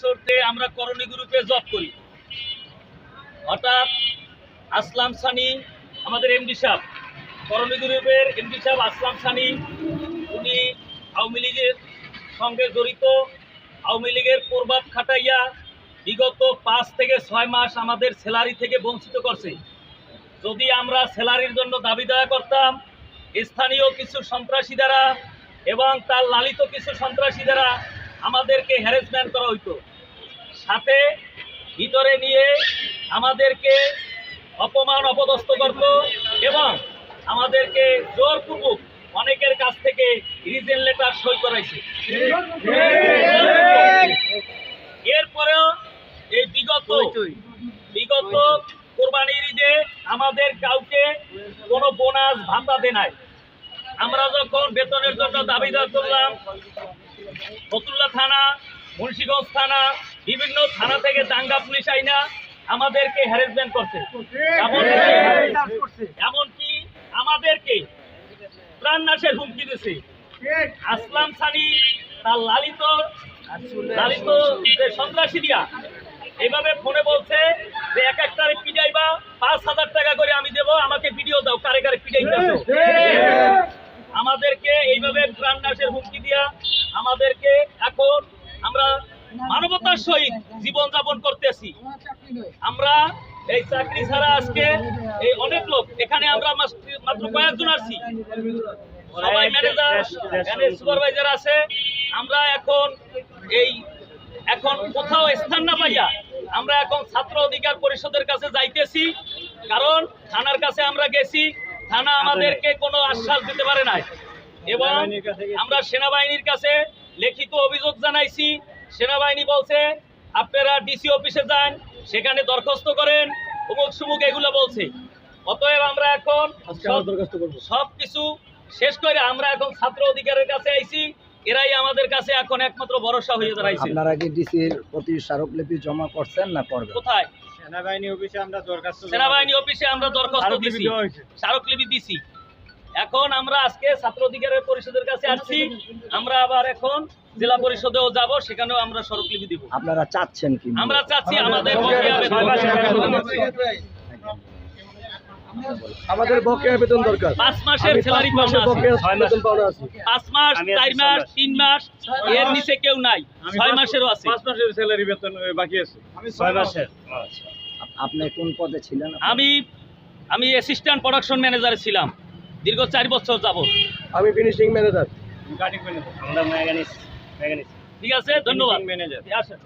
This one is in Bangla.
চড়তে আমরা করণী গ্রুপে জব করি। হঠাৎ আসলাম সানি, আমাদের এমডি সাহেব। করণী গ্রুপের এমডি সাহেব আসলাম সানি, উনি আওয়ামী লীগের সঙ্গে জড়িত। আওয়ামী লীগের প্রভাব খাটাইয়া বিগত পাঁচ থেকে ছয় মাস আমাদের স্যালারি থেকে বঞ্চিত করছে। যদি আমরা স্যালারির জন্য দাবি দাওয়া করতাম, স্থানীয় কিছু সন্ত্রাসী দ্বারা এবং তার লালিত কিছু সন্ত্রাসী দ্বারা আমাদেরকে হ্যারাসমেন্ট করা হইতো। সাথে ভিতরে নিয়ে আমাদেরকে অপমান, অপদস্থ করত এবং আমাদেরকে জোরপূর্বক অনেকের কাছ থেকে রিজেন লেটার সই করাইছে। এরপরেও এই বিগত বিগত কোরবানির ঈদে আমাদের কাউকে কোনো বোনাস ভাতা দেয় নাই। আমরা যখন বেতনের জন্য দাবি দেওয়া করলাম, ফতুল্লা থানা, মুন্সিগঞ্জ থানা বিভিন্ন থানা থেকে দাঙ্গা পুলিশ আইনা আমাদেরকে হ্যারাসমেন্ট করছে। এমনকি আমাদেরকে প্রাণনাশের হুমকি দিছে। আসলাম সানি তার লালিত লালিত যে সন্ত্রাসী দিয়া এইভাবে ফোনে বলছে যে এক একটারে পিটাইবা পাঁচ হাজার টাকা করে আমি দেবো আমাকে ভিডিও দাও কারে কারে পিটাইতেছো। আমাদেরকে এইভাবে প্রাণনাশের হুমকি দিয়া আমাদেরকে এখন আমরা মানবতার সহিত জীবন যাপন করতেছি। আমরা এই চাকরি ছাড়া আজকে এই অনেক লোক, এখানে আমরা মাত্র কয়েকজন আছি। সবাই ম্যানেজার সুপারভাইজার আছে। আমরা এখন এই এখন কোথাও স্থান না পাইয়া আমরা এখন ছাত্র অধিকার পরিষদের কাছে যাইতেছি। কারণ থানার কাছে আমরা গেছি। থানা আমাদেরকে কোনো আশ্বাস দিতে পারে নাই। এবং আমরা সেনাবাহিনীর কাছে লিখিত অভিযোগ জানাইছি। সেনাবাহিনী বলছে আপনারা ডিসি অফিসে যান সেখানে দরখাস্ত করেন অমুক সুমুক এগুলো বলছে। অতএব আমরা এখন সব কিছু শেষ করে আমরা এখন ছাত্র অধিকারের কাছে আইছি এরাই আমাদের কাছে এখন একমাত্র ভরসা হয়ে দাঁড়াইছে। আপনারা কি ডিসির প্রতি স্মারকলিপি জমা করছেন না করবেন? কোথায়? সেনাবাহিনী অফিসে আমরা দরখাস্ত সেনাবাহিনী অফিসে আমরা দরখাস্ত দিছি। স্মারকলিপি দিছি। এখন আমরা আজকে ছাত্র অধিকারের পরিষদের কাছে আসছি। আমরা আবার এখন জেলা পরিষদেও যাব সেখানেও আমরা স্মারকলিপি দিব। আপনারা চাচ্ছেন কি? আমরা চাচ্ছি আমাদের আমাদের বকেয়া বেতন দরকার। পাঁচ মাসের স্যালারি পাওনা আছে। পাঁচ মাস চার মাস তিন মাস এর নিচে কেউ নাই। ছয় মাসেরও আছে। পাঁচ মাসের স্যালারি বেতন বাকি আছে। ছয় মাসের। আপ- আপনি কোন পদে ছিলেন? আমি আমি অ্যাসিস্ট্যান্ট প্রোডাকশন ম্যানেজার ছিলাম। দীর্ঘ চার বছর যাবত আমি ফিনিশিং ম্যানেজার ঠিক আছে ধন্যবাদ। ম্যানেজার আসেন।